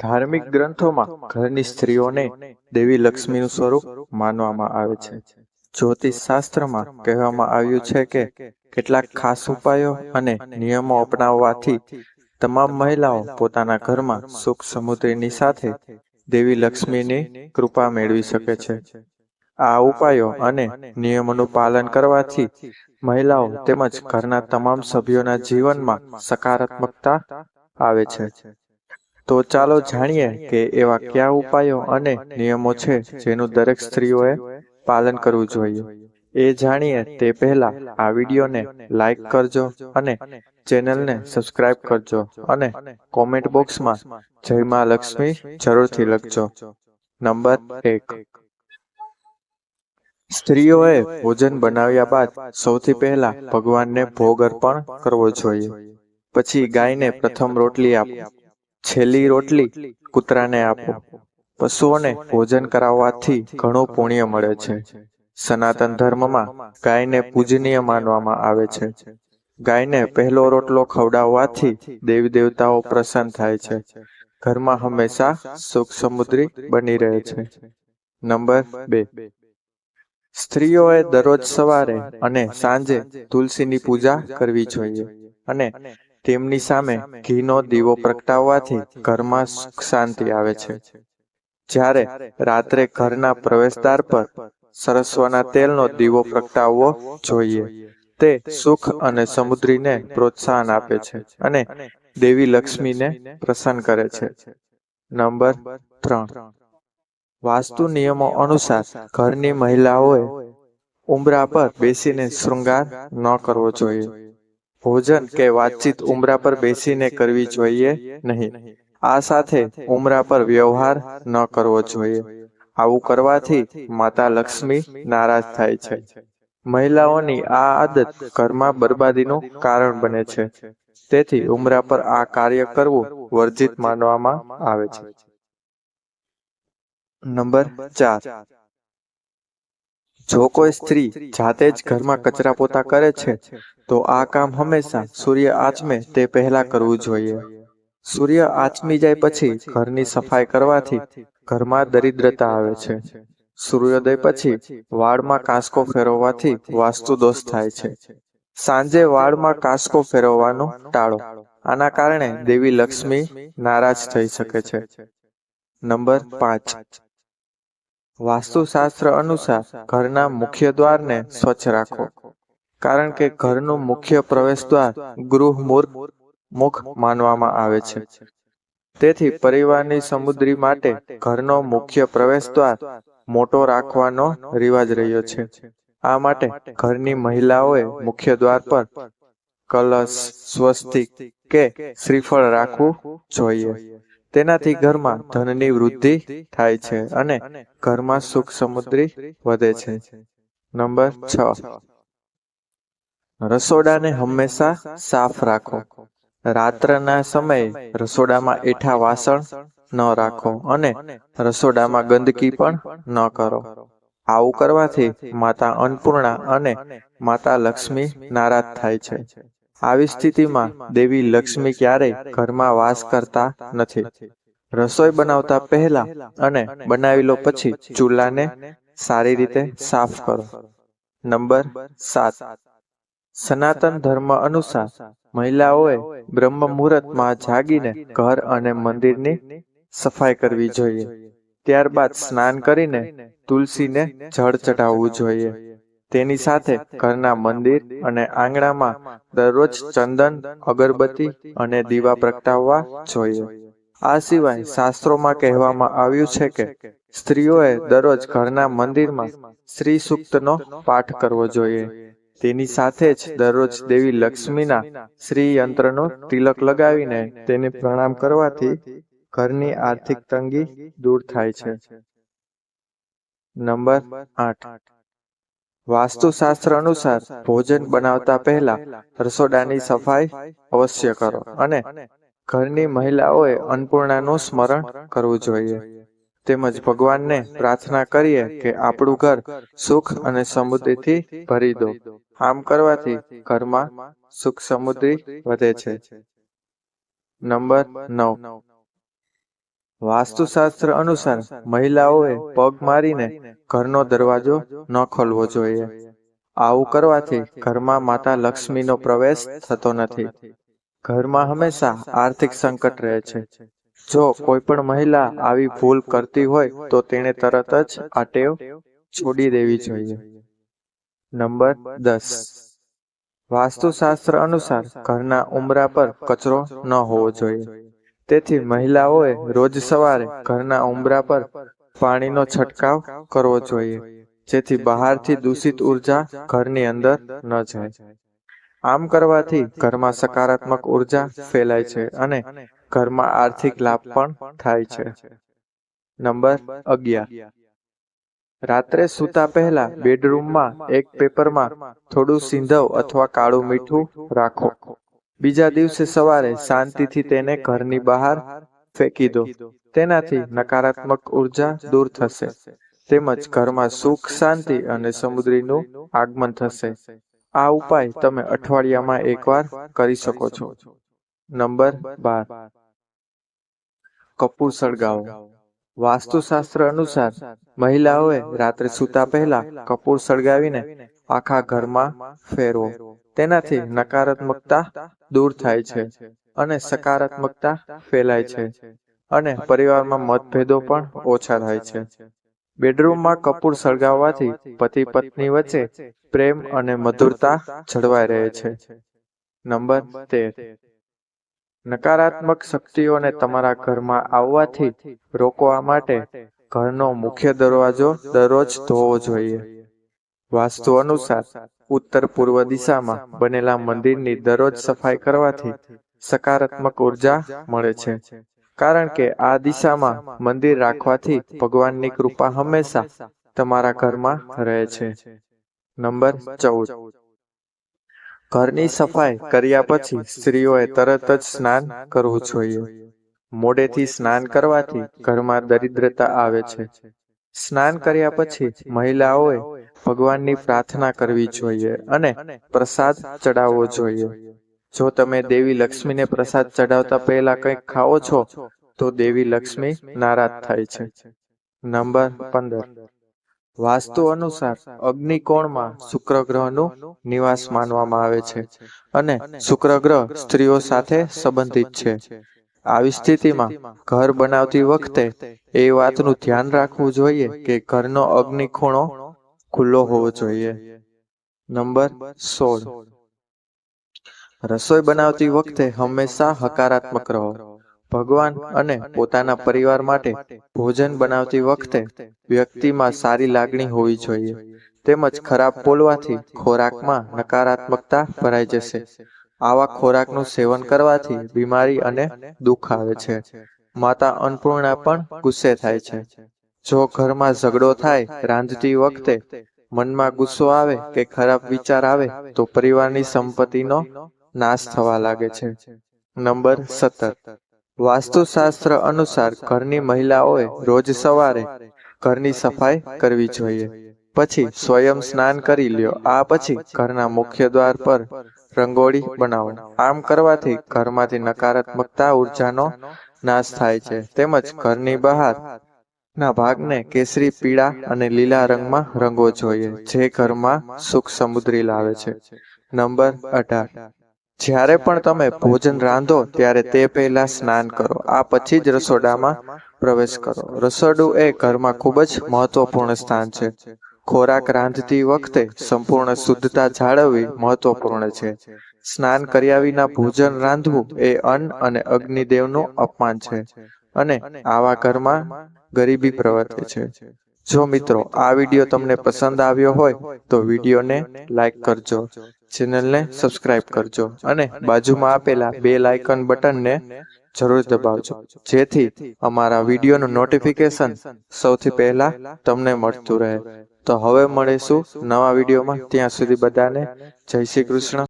ધાર્મિક ગ્રંથોમાં ઘરની સ્ત્રીઓને દેવી લક્ષ્મીનું સ્વરૂપ માનવામાં આવે છે. જ્યોતિષ શાસ્ત્રમાં કહેવામાં આવ્યું છે કે કેટલાક ખાસ ઉપાયો અને નિયમો અપનાવવાથી તમામ મહિલાઓ પોતાના ઘરમાં સુખ સમુદ્રીની સાથે દેવી લક્ષ્મીની કૃપા મેળવી શકે છે. આ ઉપાયો અને નિયમોનું પાલન કરવાથી મહિલાઓ તેમજ ઘરના તમામ સભ્યોના જીવનમાં સકારાત્મકતા આવે છે. તો ચાલો જાણીએ કે એવા કયા ઉપાયો અને નિયમો છે જેનું દરેક સ્ત્રીઓએ પાલન કરવું જોઈએ. એ જાણીએ તે પહેલા આ વિડીયોને લાઈક કરજો અને ચેનલને સબસ્ક્રાઇબ કરજો અને કોમેન્ટ બોક્સમાં જય મા લક્ષ્મી જરૂરથી લખજો. નંબર એક. સ્ત્રીઓએ ભોજન બનાવ્યા બાદ સૌથી પહેલા ભગવાનને ભોગ અર્પણ કરવો જોઈએ. પછી ગાયને પ્રથમ રોટલી આપો છેલ્લી રોટલી કૂતરાને આપો. પશુઓને ભોજન કરાવવાથી ઘણું પુણ્ય મળે છે. સનાતન ધર્મમાં ગાયને પૂજનીય માનવામાં આવે છે. ગાયને પહેલો રોટલો ખવડાવવાથી દેવી દેવતાઓ પ્રસન્ન થાય છે. ઘરમાં હંમેશા સુખ સમુદ્રી બની રહે છે. નંબર બે. સ્ત્રીઓએ દરરોજ સવારે અને સાંજે તુલસીની પૂજા કરવી જોઈએ અને તેમની સામે ઘીનો દીવો પ્રગટાવવાથી ઘરમાં સુખ શાંતિ આવે છે. જ્યારે રાત્રે ઘરના પ્રવેશદ્વાર પર સરસ્વના તેલનો દીવો પ્રગટાવવો જોઈએ. તે સુખ અને સમુદ્રીને પ્રોત્સાહન આપે છે અને દેવી લક્ષ્મીને પ્રસન્ન કરે છે. નંબર ત્રણ. વાસ્તુ નિયમો અનુસાર ઘરની મહિલાઓએ ઉંબરા પર બેસીને શૃંગાર ન કરવો જોઈએ. ભોજન કે વાતચીત ઉમરા પર બેસીને કરવી જોઈએ નહીં. આ સાથે ઉમરા પર વ્યવહાર ન કરવો જોઈએ. આવું કરવાથી માતા લક્ષ્મી નારાજ થાય છે. મહિલાઓની આ આદત ઘરમાં બરબાદીનું કારણ બને છે. તેથી ઉમરા પર આ કાર્ય કરવું વર્જિત માનવામાં આવે છે. નંબર ચાર. જો કોઈ સ્ત્રી જાતે જ ઘરમાં કચરા પોતા કરે છે, તો આ કામ હંમેશા સૂર્ય આચમે તે પહેલા કરવું જોઈએ. સૂર્ય આચમી જાય પછી ઘરની સફાઈ કરવાથી ઘરમાં દરિદ્રતા આવે છે. સૂર્યોદય પછી વાળમાં કાંસકો ફેરવવાથી વાસ્તુ દોષ થાય છે. સાંજે વાળમાં કાંસકો ફેરવવાનો ટાળો. આના કારણે દેવી લક્ષ્મી નારાજ થઈ શકે છે. નંબર પાંચ. વાસ્તુશાસ્ત્ર અનુસાર ઘરના મુખ્ય દ્વારને સ્વચ્છ રાખો. કારણ કે ઘરનું મુખ્ય પ્રવેશ દ્વાર ગૃહ મુખ માનવામાં આવે છે. તેથી પરિવારની સમુદ્રી માટે ઘરનો મુખ્ય પ્રવેશ દ્વાર મોટો રાખવાનો રિવાજ રહ્યો છે. આ માટે ઘરની મહિલાઓએ મુખ્ય દ્વાર પર કલશ, સ્વસ્તિક કે શ્રીફળ રાખવું જોઈએ. તેનાથી ઘરમાં ધનની વૃદ્ધિ થાય છે અને ઘરમાં સુખ સમુદ્રી વધે છે. નંબર છ. રસોડાને હંમેશા સાફ રાખો. રાત્રના સમયે રસોડામાં એઠા વાસણ ન રાખો અને રસોડામાં ગંદકી પણ ન કરો. આવું કરવાથી માતા અન્નપૂર્ણા અને માતા લક્ષ્મી નારાજ થાય છે. આવી સ્થિતિમાં દેવી લક્ષ્મી ક્યારેય ઘરમાં વાસ કરતા નથી. રસોઈ બનાવતા પહેલા અને બનાવી લો પછી ચૂલાને સારી રીતે સાફ કરો. નંબર સાત. સનાતન ધર્મ અનુસાર મહિલાઓએ બ્રહ્મ મુહૂર્તમાં જાગીને ઘર અને મંદિરની સફાઈ કરવી જોઈએ. ત્યારબાદ સ્નાન કરીને તુલસીને જળ ચઢાવવું જોઈએ. તેની સાથે ઘરના મંદિર અને આંગણામાં દરરોજ ચંદન અગરબત્તી અને દીવા પ્રગટાવવા જોઈએ. આ સિવાય શાસ્ત્રોમાં કહેવામાં આવ્યું છે કે સ્ત્રીઓએ દરરોજ ઘરના મંદિરમાં શ્રી સૂક્તનો પાઠ કરવો જોઈએ. તેની સાથે જ દરરોજ દેવી લક્ષ્મીના શ્રી યંત્રનો તિલક લગાવીને તેને પ્રણામ કરવાથી ઘરની આર્થિક તંગી દૂર થાય છે. નંબર આઠ. વાસ્તુશાસ્ત્ર અનુસાર ભોજન બનાવતા પહેલા રસોડાની સફાઈ અવશ્ય કરો અને ઘરની મહિલાઓએ અન્નપૂર્ણાનું સ્મરણ કરવું જોઈએ. તેમજ ભગવાનને પ્રાર્થના કરીએ કે આપણું ઘર સુખ અને સમૃદ્ધિથી ભરી દો. આમ કરવાથી ઘરમાં સુખ સમૃદ્ધિ વધે છે. નંબર નવ. વાસ્તુશાસ્ત્ર અનુસાર મહિલાઓએ પગ મારીને ઘરનો દરવાજો ન ખોલવો જોઈએ. આવું કરવાથી ઘરમાં માતા લક્ષ્મીનો પ્રવેશ થતો નથી. ઘરમાં હંમેશા આર્થિક સંકટ રહે છે. જો કોઈ પણ મહિલા આવી ભૂલ કરતી હોય તો તેણે તરત જ આ ટેવ છોડી દેવી જોઈએ. નંબર દસ. વાસ્તુશાસ્ત્ર અનુસાર ઘરના ઉંબરા પર કચરો ન હોવો જોઈએ. તેથી મહિલાઓએ રોજ સવારે ઘરના ઉંબરા પર પાણીનો છંટકાવ કરવો જોઈએ, જેથી બહારથી દૂષિત ઊર્જા ઘરની અંદર ન જાય. આમ કરવાથી ઘરમાં સકારાત્મક ઊર્જા ફેલાય છે અને ઘરમાં આર્થિક લાભ પણ થાય છે. નંબર અગિયાર. રાત્રે સૂતા પહેલા બેડરૂમમાં એક પેપરમાં થોડું સિંધવ અથવા કાળું મીઠું રાખો. બીજા દિવસે સવારે શાંતિથી તેને ઘરની બહાર ફેંકી દો. તેનાથી નકારાત્મક ઊર્જા દૂર થશે. તેમજ ઘરમાં સુખ, શાંતિ અને સમુદ્રીનું આગમન થશે. આ ઉપાય તમે અઠવાડિયામાં એકવાર કરી શકો છો. નંબર બાર. કપૂર સળગાવો વાસ્તુશાસ્ત્ર અનુસાર મહિલાઓએ રાત્રે સૂતા પહેલા કપૂર સળગાવીને આખા ઘરમાં ફેરવો. તેનાથી નકારાત્મકતા દૂર થાય છે અને સકારાત્મકતા ફેલાય છે. અને પરિવારમાં મતભેદો પણ ઓછા થાય છે. બેડરૂમમાં કપૂર સળગાવવાથી પતિ પત્ની વચ્ચે પ્રેમ અને મધુરતા જળવાઈ રહે છે. નંબર તેર. નકારાત્મક શક્તિઓને તમારા ઘરમાં આવવાથી રોકવા માટે ઘરનો મુખ્ય દરવાજો દરરોજ ધોવો જોઈએ. વાસ્તુ અનુસાર ઉત્તર પૂર્વ દિશામાં બનેલા મંદિરની દરરોજ સફાઈ કરવાથી સકારાત્મક ઊર્જા મળે છે. કારણ કે આ દિશામાં મંદિર રાખવાથી ભગવાનની કૃપા હંમેશા તમારા ઘરમાં રહે છે. નંબર ચૌદ. ઘરની સફાઈ કર્યા પછી સ્ત્રીઓએ તરત જ સ્નાન કરવું જોઈએ. મોડેથી સ્નાન કરવાથી ઘરમાં દરિદ્રતા આવે છે. સ્નાન કર્યા પછી મહિલાઓએ ભગવાનની પ્રાર્થના કરવી જોઈએ અને પ્રસાદ ચડાવવો જોઈએ. જો તમે દેવી લક્ષ્મીને પ્રસાદ ચડાવતા પહેલા કંઈક ખાઓ છો, તો દેવી લક્ષ્મી નારાજ થાય છે. નંબર પંદર. વાસ્તુ અનુસાર અગ્નિકોણમાં શુક્ર ગ્રહનું નિવાસ માનવામાં આવે છે અને શુક્ર ગ્રહ સ્ત્રીઓ સાથે સંબંધિત છે. આવી સ્થિતિમાં ઘર બનાવતી વખતે એ વાતનું ધ્યાન રાખવું જોઈએ કે ઘરનો અગ્નિખૂણો ખુલ્લો હોવો જોઈએ. નંબર સોળ. રસોઈ બનાવતી વખતે હંમેશા હકારાત્મક રહો. ભગવાન અને પોતાના પરિવાર માટે ભોજન બનાવતી વખતે વ્યક્તિમાં સારી લાગણી હોવી જોઈએ. તેમજ ખરાબ બોલવાથી ખોરાકમાં નકારાત્મકતા ભરાઈ જશે. આવા ખોરાકનું સેવન કરવાથી બીમારી અને દુઃખ આવે છે. માતા અન્નપૂર્ણા પણ ગુસ્સે થાય છે. જો ઘરમાં ઝઘડો થાય, રાંધતી વખતે મનમાં ગુસ્સો આવે કે ખરાબ વિચાર આવે, તો પરિવારની સંપત્તિનો નાશ થવા લાગે છે. નંબર સત્તર. વાસ્તુશાસ્ત્ર અનુસાર ઘરની મહિલાઓએ રોજ સવારે ઘરની સફાઈ કરવી જોઈએ. પછી સ્વયં સ્નાન કરી લ્યો, આ પછી ઘરના મુખ્ય દ્વાર પર રંગોળી બનાવો. આમ કરવાથી ઘરમાંથી નકારાત્મકતા, ઉર્જાનો નાશ થાય છે. તેમજ ઘરની બહાર ના ભાગને કેસરી, પીળા અને લીલા રંગમાં રંગવો જોઈએ, જે ઘરમાં સુખ સમુદ્રી લાવે છે. નંબર અઢાર. જ્યારે પણ તમે ભોજન રાંધો, ત્યારે તે પહેલા સ્નાન કરો. આ પછી જ રસોડામાં પ્રવેશ કરો. રસોડું એ ઘરમાં ખૂબ જ મહત્વપૂર્ણ સ્થાન છે. ખોરાક રાંધતી વખતે સંપૂર્ણ શુદ્ધતા જાળવવી મહત્વપૂર્ણ છે. સ્નાન કર્યા વિના ભોજન રાંધવું એ અન્ન અને અગ્નિદેવનું અપમાન છે. અને આવા ઘરમાં ગરીબી પ્રવર્તે છે. જો મિત્રો આ વીડિયો તમને પસંદ આવ્યો હોય તો વિડીયોને લાઈક કરજો, ચેનલને સબસ્ક્રાઇબ કરજો અને બાજુમાં આપેલા બે લાઇકન બટનને જરૂર દબાવજો. જેથી અમારા વિડીયોનું નોટિફિકેશન સૌથી પહેલા તમને મળતું રહે. તો હવે મળીશું નવા વિડીયોમાં. ત્યાં સુધી બધાને જય શ્રી કૃષ્ણ.